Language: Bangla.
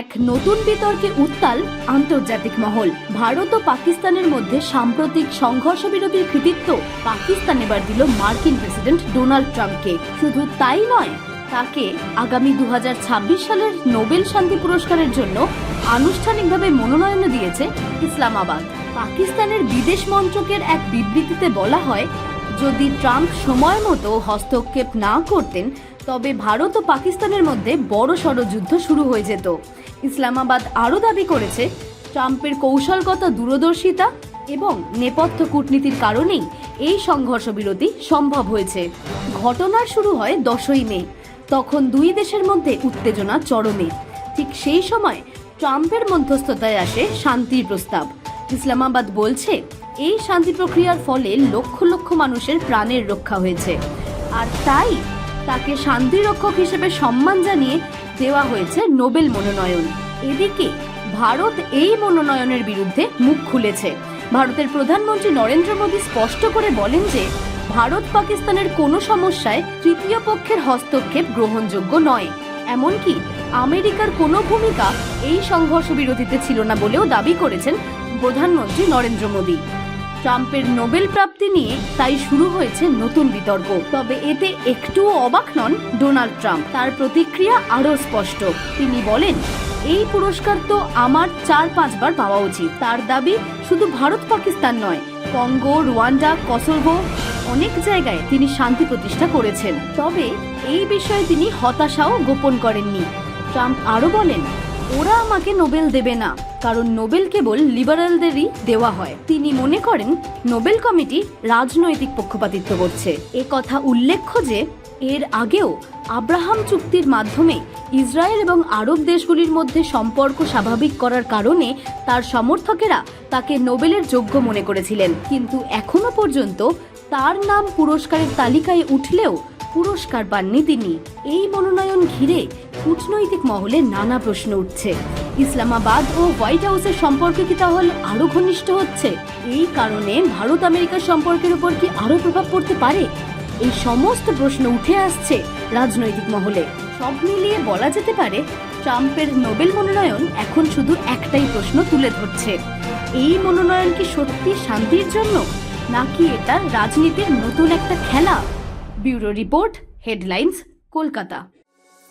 এক নতুন বিতর্কে উত্তাল আন্তর্জাতিক মহল। ভারত ও পাকিস্তানের মধ্যে সাম্প্রতিক সংঘর্ষ বিরতির কৃতিত্ব পাকিস্তান এবার দিল মার্কিন প্রেসিডেন্ট ডোনাল্ড ট্রাম্পকে। শুধু তাই নয়, তাকে আগামী দুহাজার ছাব্বিশ সালের নোবেল শান্তি পুরস্কারের জন্য আনুষ্ঠানিকভাবে মনোনয়ন দিয়েছে ইসলামাবাদ। পাকিস্তানের বিদেশ মন্ত্রকের এক বিবৃতিতে বলা হয়, যদি ট্রাম্প সময় মতো হস্তক্ষেপ না করতেন, তবে ভারত ও পাকিস্তানের মধ্যে বড় সড় যুদ্ধ শুরু হয়ে যেত। ইসলামাবাদ আরও দাবি করেছে, ট্রাম্পের কৌশলগত দূরদর্শিতা এবং নেপথ্য কূটনীতির কারণেই এই সংঘর্ষ বিরতি সম্ভব হয়েছে। ঘটনার শুরু হয় দশই মে, তখন দুই দেশের মধ্যে উত্তেজনা চরমে। ঠিক সেই সময় ট্রাম্পের মধ্যস্থতায় আসে শান্তির প্রস্তাব। ইসলামাবাদ বলছে, এই শান্তি প্রক্রিয়ার ফলে লক্ষ লক্ষ মানুষের প্রাণের রক্ষা হয়েছে। আর তাই তাকে শান্তিরক্ষক হিসেবে সম্মান জানিয়ে দেওয়া হয়েছে নোবেল মনোনয়ন। এদিকে ভারত এই মনোনয়নের বিরুদ্ধে মুখ খুলেছে। ভারতের প্রধানমন্ত্রী নরেন্দ্র মোদী স্পষ্ট করে বলেন যে, ভারত পাকিস্তানের কোনো সমস্যায় তৃতীয় পক্ষের হস্তক্ষেপ গ্রহণযোগ্য নয়। এমনকি আমেরিকার কোনো ভূমিকা এই সংঘর্ষ বিরতিতে ছিল না বলেও দাবি করেছেন প্রধানমন্ত্রী নরেন্দ্র মোদী। ট্রাম্পের নোবেল প্রাপ্তি নিয়ে তাই শুরু হয়েছে নতুন বিতর্ক। তবে এতে একটুও অবাক নন ডোনাল্ড ট্রাম্প। তার প্রতিক্রিয়া আরও স্পষ্ট। তিনি বলেন, এই পুরস্কার তো আমার চার পাঁচবার পাওয়া উচিত। তার দাবি শুধু ভারত পাকিস্তান নয়, কঙ্গো, রুয়ান্ডা, কসোভো, অনেক জায়গায় তিনি শান্তি প্রতিষ্ঠা করেছেন। তবে এই বিষয়ে তিনি হতাশাও গোপন করেননি। ট্রাম্প আরও বলেন, ওরা আমাকে নোবেল দেবে না। কারণ নোবেল কেবল লিবারালদেরই দেওয়া হয়। তিনি মনে করেন, নোবেল কমিটি রাজনৈতিক পক্ষপাতিত্ব করছে। এ কথা উল্লেখ্য যে, এর আগেও আব্রাহাম চুক্তির মাধ্যমে ইসরায়েল এবং আরব দেশগুলির মধ্যে সম্পর্ক স্বাভাবিক করার কারণে তার সমর্থকেরা তাকে নোবেলের যোগ্য মনে করেছিলেন। কিন্তু এখনও পর্যন্ত তার নাম পুরস্কারের তালিকায় উঠলেও পুরস্কার পাননি তিনি। এই মনোনয়ন ঘিরে কূটনৈতিক মহলে নানা প্রশ্ন উঠছে। ইসলামাবাদ ও হোয়াইট হাউসের সম্পর্কে কি তাহলে আরও ঘনিষ্ঠ হচ্ছে? এই কারণে ভারত আমেরিকার সম্পর্কের উপর কি আরও প্রভাব পড়তে পারে? এই সমস্ত প্রশ্ন উঠে আসছে রাজনৈতিক মহলে। সব মিলিয়ে বলা যেতে পারে, ট্রাম্পের নোবেল মনোনয়ন এখন শুধু একটাই প্রশ্ন তুলে ধরছে। এই মনোনয়ন কি সত্যি শান্তির জন্য? নাকি এটা রাজনীতির নতুন একটা খেলা? Bureau report, headlines, Kolkata.